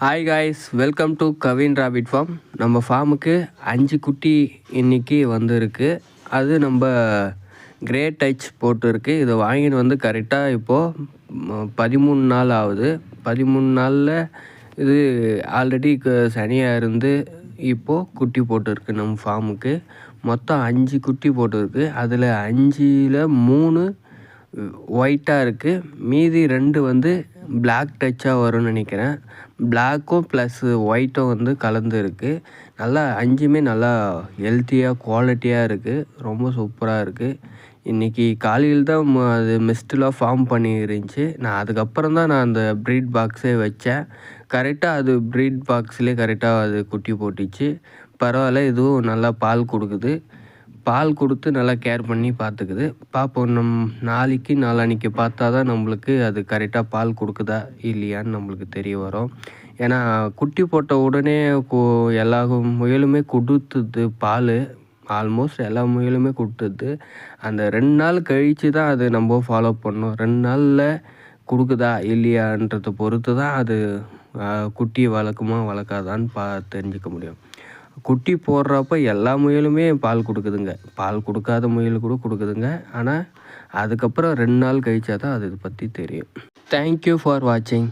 Hi guys welcome to Kavin rabbit farm நம்ம ஃபார்முக்கு அஞ்சு குட்டி இன்னைக்கு வந்திருக்கு. அது நம்ம கிரேட் டச் போட்டிருக்கு. இதை வாங்கிட்டு வந்து கரெக்டாக இப்போது பதிமூணு நாள் ஆகுது. பதிமூணு நாளில் இது ஆல்ரெடி சனியாக இருந்து இப்போது குட்டி போட்டிருக்கு நம்ம ஃபார்முக்கு மொத்தம் அஞ்சு குட்டி போட்டிருக்கு. அதில் அஞ்சில் மூணு ஒயிட்டாக இருக்குது மீதி ரெண்டு வந்து பிளாக் டச்சாக வரும்னு நினைக்கிறேன். பிளாக்கும் ப்ளஸ்ஸு ஒயிட்டும் வந்து கலந்து இருக்குது நல்லா அஞ்சுமே நல்லா ஹெல்த்தியாக குவாலிட்டியாக இருக்குது ரொம்ப சூப்பராக இருக்குது இன்றைக்கி காலையில் தான் அது மிஸ்டெலாம் ஃபார்ம் பண்ணி இருந்துச்சு. நான் அதுக்கப்புறம் தான் நான் அந்த ப்ரீட் பாக்ஸே வச்சேன். கரெக்டாக அது ப்ரீட் பாக்ஸ்லேயே கரெக்டாக அது குட்டி போட்டுச்சு. பரவாயில்ல இதுவும் நல்லா பால் கொடுக்குது. பால் கொடுத்து நல்லா கேர் பண்ணி பார்த்துக்குது. பார்ப்போம் நம் நாளைக்கு நாளான்னைக்கு பார்த்தா தான் நம்மளுக்கு அது கரெக்டாக பால் கொடுக்குதா இல்லையான்னு நம்மளுக்கு தெரிய வரும். ஏன்னா குட்டி போட்ட உடனே கோ எல்லா முயலுமே கொடுத்துது பால். ஆல்மோஸ்ட் எல்லா முயலுமே கொடுத்துது. அந்த ரெண்டு நாள் கழித்து தான் அது நம்ம ஃபாலோ பண்ணோம். ரெண்டு நாளில் கொடுக்குதா இல்லையான்றதை பொறுத்து தான் அது குட்டியை குட்டி வளர்க்குமா வளர்க்காதான்னு பா தெரிஞ்சுக்க முடியும். குட்டி போடுறப்ப எல்லா முயலுமே பால் கொடுக்குதுங்க. பால் கொடுக்காத முயல் கூட கொடுக்குதுங்க. ஆனால் அதுக்கப்புறம் ரெண்டு நாள் கழிச்சா தான் அது பற்றி தெரியும். தேங்க்யூ ஃபார் வாட்சிங்